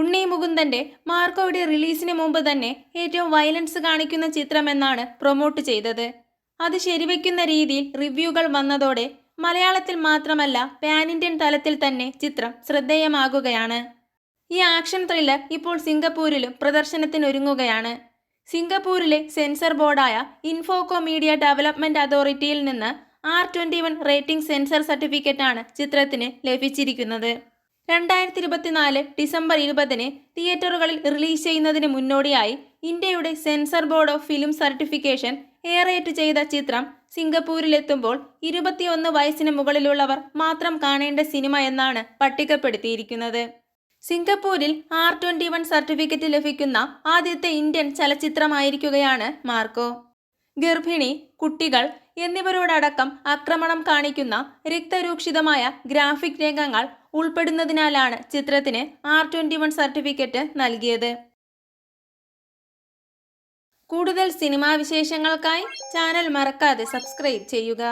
ഉണ്ണി മുകുന്ദന്റെ മാർക്കോയുടെ റിലീസിന് മുമ്പ് തന്നെ ഏറ്റവും വയലൻസ് കാണിക്കുന്ന ചിത്രമെന്നാണ് പ്രൊമോട്ട് ചെയ്തത്. അത് ശരിവെക്കുന്ന രീതിയിൽ റിവ്യൂകൾ വന്നതോടെ മലയാളത്തിൽ മാത്രമല്ല പാൻ ഇന്ത്യൻ തലത്തിൽ തന്നെ ചിത്രം ശ്രദ്ധേയമാകുകയാണ്. ഈ ആക്ഷൻ ത്രില്ലർ ഇപ്പോൾ സിംഗപ്പൂരിലും പ്രദർശനത്തിനൊരുങ്ങുകയാണ്. സിംഗപ്പൂരിലെ സെൻസർ ബോർഡായ ഇൻഫോകോ മീഡിയ ഡെവലപ്മെന്റ് അതോറിറ്റിയിൽ നിന്ന് R twenty one rating censor സർട്ടിഫിക്കറ്റാണ് ചിത്രത്തിന് ലഭിച്ചിരിക്കുന്നത്. രണ്ടായിരത്തി ഇരുപത്തിനാല് ഡിസംബർ ഇരുപതിന് തിയേറ്ററുകളിൽ റിലീസ് ചെയ്യുന്നതിന് മുന്നോടിയായി ഇന്ത്യയുടെ censor board of film certification എയറേറ്റ് ചെയ്ത ചിത്രം സിംഗപ്പൂരിലെത്തുമ്പോൾ ഇരുപത്തിയൊന്ന് വയസ്സിന് മുകളിലുള്ളവർ മാത്രം കാണേണ്ട സിനിമ എന്നാണ് പട്ടികപ്പെടുത്തിയിരിക്കുന്നത്. സിംഗപ്പൂരിൽ ആർ ട്വന്റി വൺ സർട്ടിഫിക്കറ്റ് ലഭിക്കുന്ന ആദ്യത്തെ ഇന്ത്യൻ ചലച്ചിത്രമായിരിക്കുകയാണ് മാർക്കോ. ഗർഭിണി കുട്ടികൾ എന്നിവരോടടക്കം ആക്രമണം കാണിക്കുന്ന രക്തരൂക്ഷിതമായ ഗ്രാഫിക് രംഗങ്ങൾ ഉൾപ്പെടുന്നതിനാലാണ് ചിത്രത്തിന് ആർ ട്വന്റി വൺ സർട്ടിഫിക്കറ്റ് നൽകിയത്. കൂടുതൽ സിനിമാ വിശേഷങ്ങൾക്കായി ചാനൽ മറക്കാതെ സബ്സ്ക്രൈബ് ചെയ്യുക.